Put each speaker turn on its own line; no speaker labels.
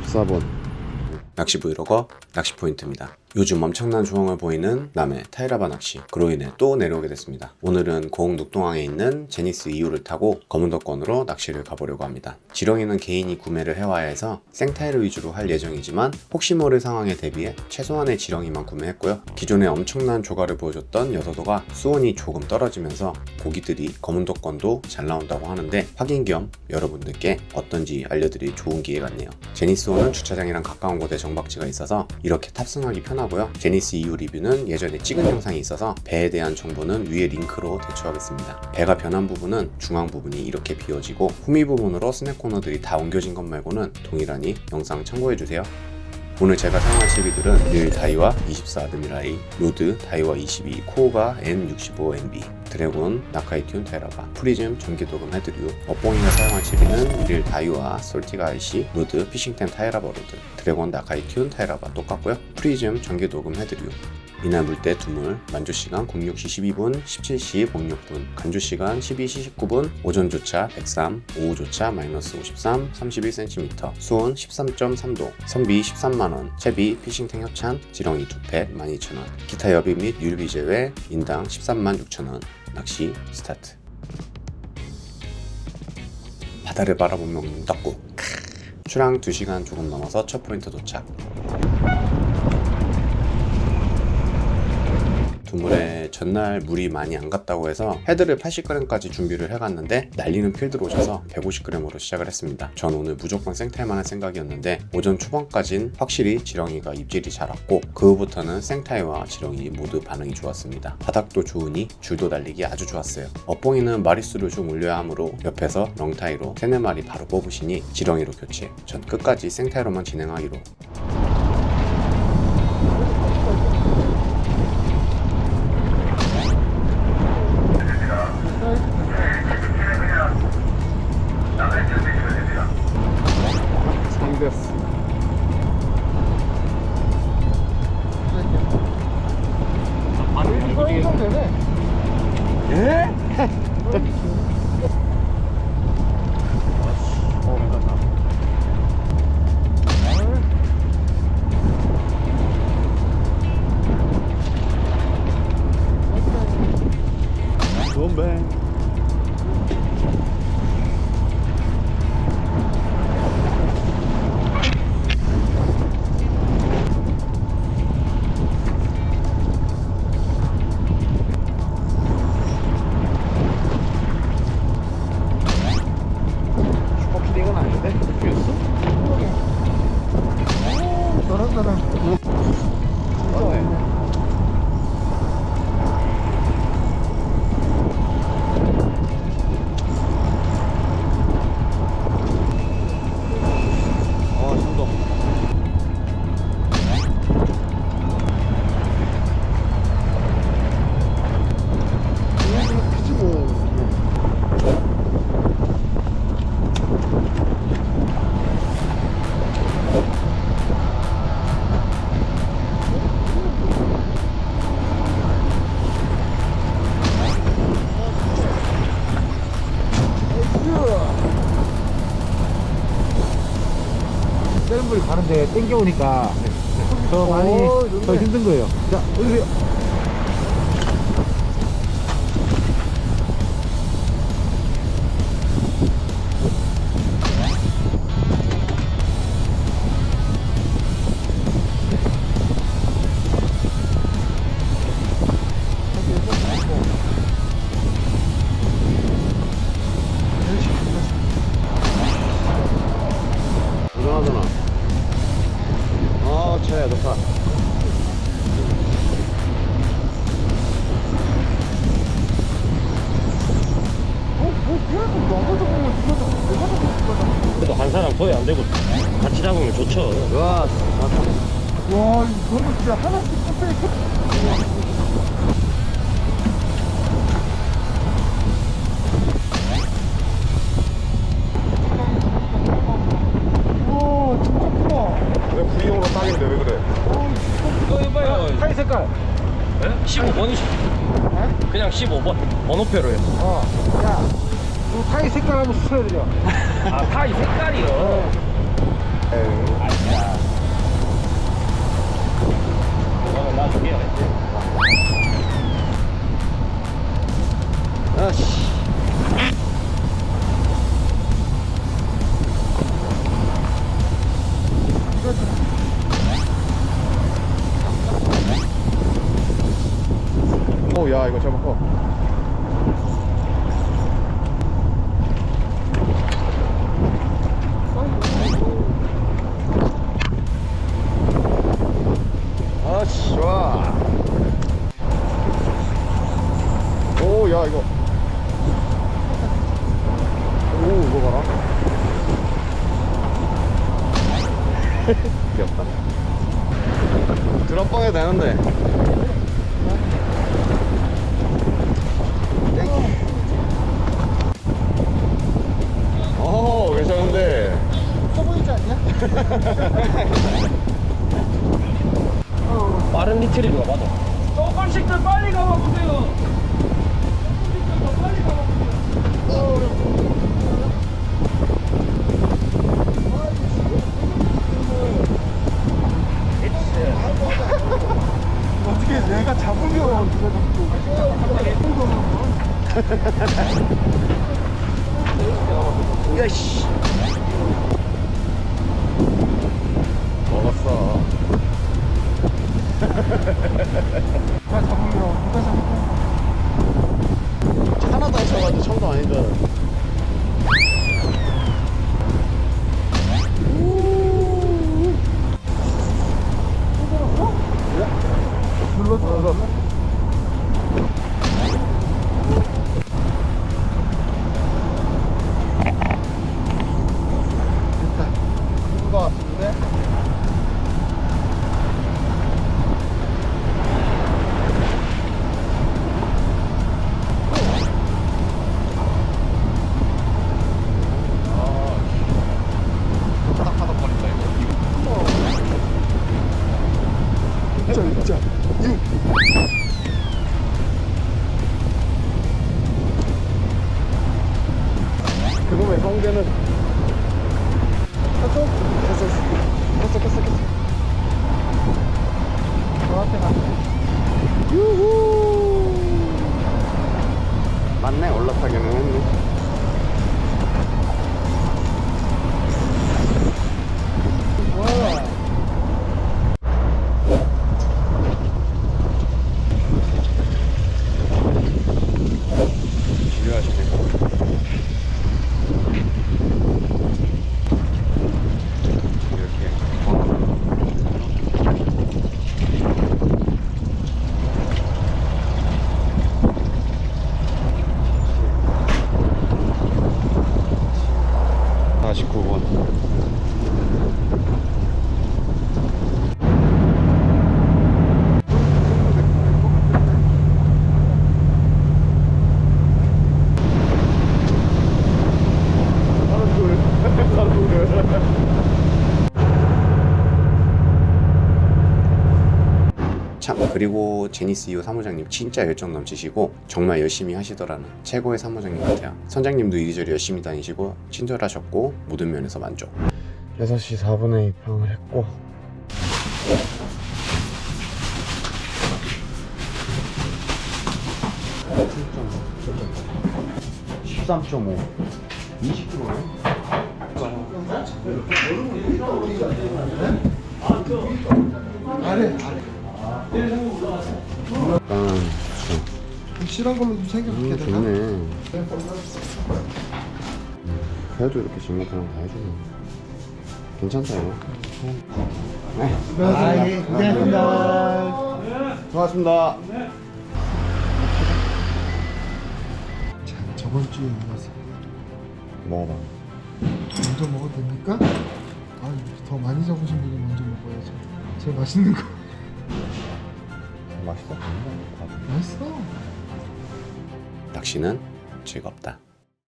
54번
낚시 브이로거 낚시 포인트입니다. 요즘 엄청난 조항을 보이는 남해 타이라바 낚시 그로 인해 또 내려오게 됐습니다. 오늘은 고흥 녹동항에 있는 제니스 2호를 타고 검은덕권으로 낚시를 가보려고 합니다. 지렁이는 개인이 구매를 해와야 해서 생타이를 위주로 할 예정이지만 혹시 모를 상황에 대비해 최소한의 지렁이만 구매했고요. 기존에 엄청난 조가를 보여줬던 여서도가 수온이 조금 떨어지면서 고기들이 검은덕권도 잘 나온다고 하는데 확인 겸 여러분들께 어떤지 알려드릴 좋은 기회 같네요. 제니스 호는 주차장이랑 가까운 곳에 정박지가 있어서 이렇게 탑승하기 편하고 요. 제니스 2호 리뷰는 예전에 찍은 영상이 있어서 배에 대한 정보는 위에 링크로 대처하겠습니다. 배가 변한 부분은 중앙 부분이 이렇게 비워지고 후미 부분으로 스냅 코너들이 다 옮겨진 것 말고는 동일하니 영상 참고해주세요. 오늘 제가 사용할 시리들은 릴 다이와 24 아드미라이, 로드 다이와 22, 코오가 N65NB, 드래곤, 나카이 튠 테라바, 프리즘 전기도금 헤드류, 업봉이가 사용할 시리는 릴 다이와 솔티가 IC, 로드 피싱템 타이라바 로드, 드래곤 나카이 튠 타이라바 똑같고요. 프리즘 전기도금 헤드류, 이날 물때 두물, 만조시간 06시 12분, 17시 06분, 간조시간 12시 19분, 오전 조차 103, 오후 조차 마이너스 53, 31cm, 수온 13.3도, 선비 13만원, 채비 피싱탱 협찬, 지렁이 2팩 12,000원, 기타 여비 및 율비 제외 인당 13만 6천원, 낚시 스타트. 바다를 바라보며 먹는 떡국. 출항 2시간 조금 넘어서 첫 포인트 도착. 두물에 전날 물이 많이 안 갔다고 해서 헤드를 80g까지 준비를 해갔는데 날리는 필드로 오셔서 150g으로 시작을 했습니다. 전 오늘 무조건 할 생각이었는데 오전 초반까진 확실히 지렁이가 입질이 잘 왔고 그 후부터는 생타이와 지렁이 모두 반응이 좋았습니다. 바닥도 좋으니 줄도 달리기 아주 좋았어요. 업봉이는 마리수를 좀 올려야 하므로 옆에서 렁타이로 3, 4마리 바로 뽑으시니 지렁이로 교체. 전 끝까지 생타이로만 진행하기로
Thank you.
너랑
센 불이 가는데 땡겨오니까 더 많이
오, 좋네.
더 힘든 거예요. 자, 여기
고생하잖아 아 차야 좋다
그래도 한 사람 소외 안 되고 같이 잡으면 좋죠.
와
와 이거 진짜 하나씩 우와
15번. 네?
15번이지. 네? 그냥 15번. 번호표로요.
어. 야, 그 타이 색깔 한번 추천해드려.
아, 타이 색깔이요?
네. 어. 에휴. 아니야. 이거는 놔줄게요. 아씨. 귀엽다. 드럼 뻥해도 되는데. 오, 괜찮은데.
커 보이지 않냐?
빠른 리트리브가 맞아. 조금씩들 빨리 가봐 보세요.
야씨. 먹었어.
누가 잡으면 누가 잡으면
하나도 안 쳐가지고 줄 알았어.
눌러줘 너한테 가.
유후! 맞네 올라타기는 했네
참 그리고 제니스 이호 사무장님 진짜 열정 넘치시고 정말 열심히 하시더라는 최고의 사무장님 같아요. 선장님도 이리저리 열심히 다니시고 친절하셨고 모든 면에서 만족. 6시 4분에 입항을 했고. 13.5 20kg네?
아래 아래
약간
좀 실한 걸로 좀 챙겨볼게
음,
내가
좋네. 그래도 이렇게 진목하면 다 해주네. 괜찮다 이거
아, 예, 고생하셨습니다.
고맙습니다.
자, 저번 주에 이어서
먹어봐
먼저 먹어도 됩니까? 아, 더 많이 잡으신 분이 먼저 먹어야죠. 제일 맛있는 거.
맛있어
맛있어.
낚시는 즐겁다